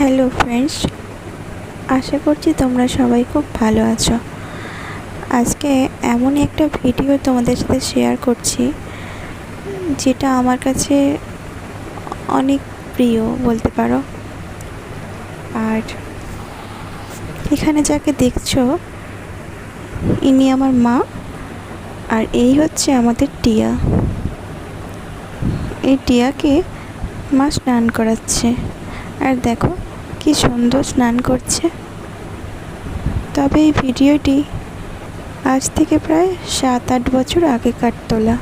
Hello friends, আশা করছি তোমরা সবাই খুব ভালো আছো। আজকে এমনই একটা ভিডিও তোমাদের সাথে শেয়ার করছি, যেটা আমার কাছে অনেক প্রিয় বলতে পারো। আর এখানে যাকে দেখছ, ইনি আমার মা, আর এই হচ্ছে আমাদের টিয়া। এই টিয়াকে মা স্নান করাচ্ছে। আর দেখো কি সুন্দর স্নান করছে। তবে এই ভিডিওটি আজ থেকে প্রায় সাত আট বছর আগেকার তোলা।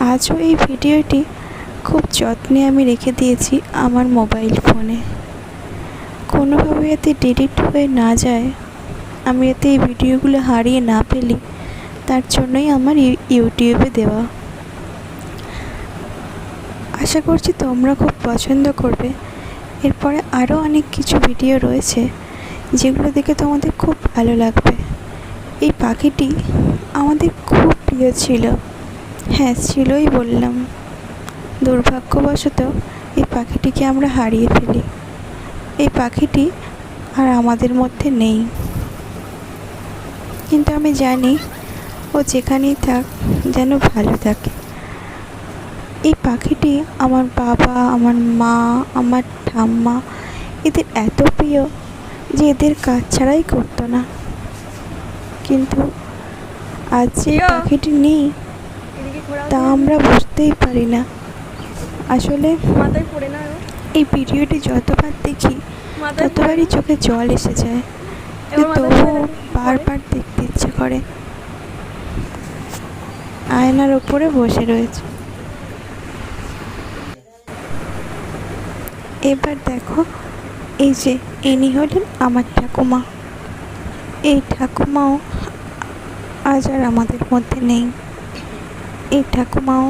আজও এই ভিডিওটি খুব যত্নে আমি রেখে দিয়েছি আমার মোবাইল ফোনে। কোনোভাবে এতে ডিলিট হয়ে না যায়, আমি এতে এই ভিডিওগুলো হারিয়ে না ফেলি, তার জন্যই আমার ইউ- ইউটিউবে দেওয়া। আশা করছি তোমরা খুব পছন্দ করবে। এরপরে আরও অনেক কিছু ভিডিও রয়েছে, যেগুলো দেখে তোমাদের খুব ভালো লাগবে। এই পাখিটি আমাদের খুব প্রিয় ছিল। হ্যাঁ ছিলই বললাম। দুর্ভাগ্যবশত এই পাখিটিকে আমরা হারিয়ে ফেলি। এই পাখিটি আর আমাদের মধ্যে নেই। কিন্তু আমি জানি ও যেখানেই থাক যেন ভালো থাকে। এই পাখিটি আমার বাবা আমার মা আমার ঠাম্মা এদের এত প্রিয় যে এদের কাজ ছাড়াই করতো না। কিন্তু আজ যে পাখিটি নেই তা আমরা বুঝতেই পারি না। আসলে এই ভিডিওটি যতবার দেখি ততবারই চোখে জল এসে যায়। তবুও বারবার দেখতে ইচ্ছে করে। আয়নার ওপরে বসে রয়েছে। এবার দেখো, এই যে ইনি হলেন আমার ঠাকুমা। এই ঠাকুমাও আজ আর আমাদের মধ্যে নেই। এই ঠাকুমাও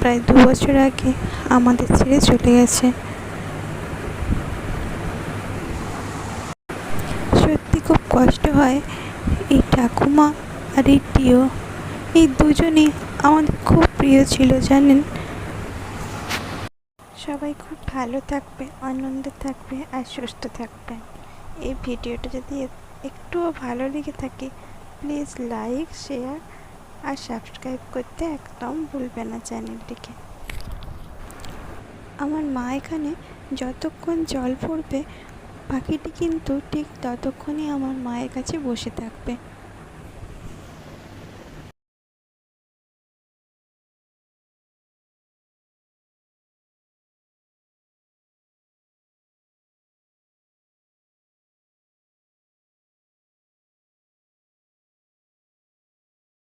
প্রায় দু বছর আগে আমাদের ছেড়ে চলে গেছে। সত্যি খুব কষ্ট হয় এই ঠাকুমা আর এই টিও এই দুজনই আমাদের খুব প্রিয় ছিল, জানেন? সবাই খুব ভালো থাকবে, আনন্দে থাকবে আর সুস্থ থাকবে। এই ভিডিওটা যদি একটুও ভালো লেগে থাকে প্লিজ লাইক শেয়ার আর সাবস্ক্রাইব করতে একদম ভুলবে না চ্যানেলটিকে। আমার মা এখানে যতক্ষণ জল পড়বে পাখিটি কিন্তু ঠিক ততক্ষণই আমার মায়ের কাছে বসে থাকবে।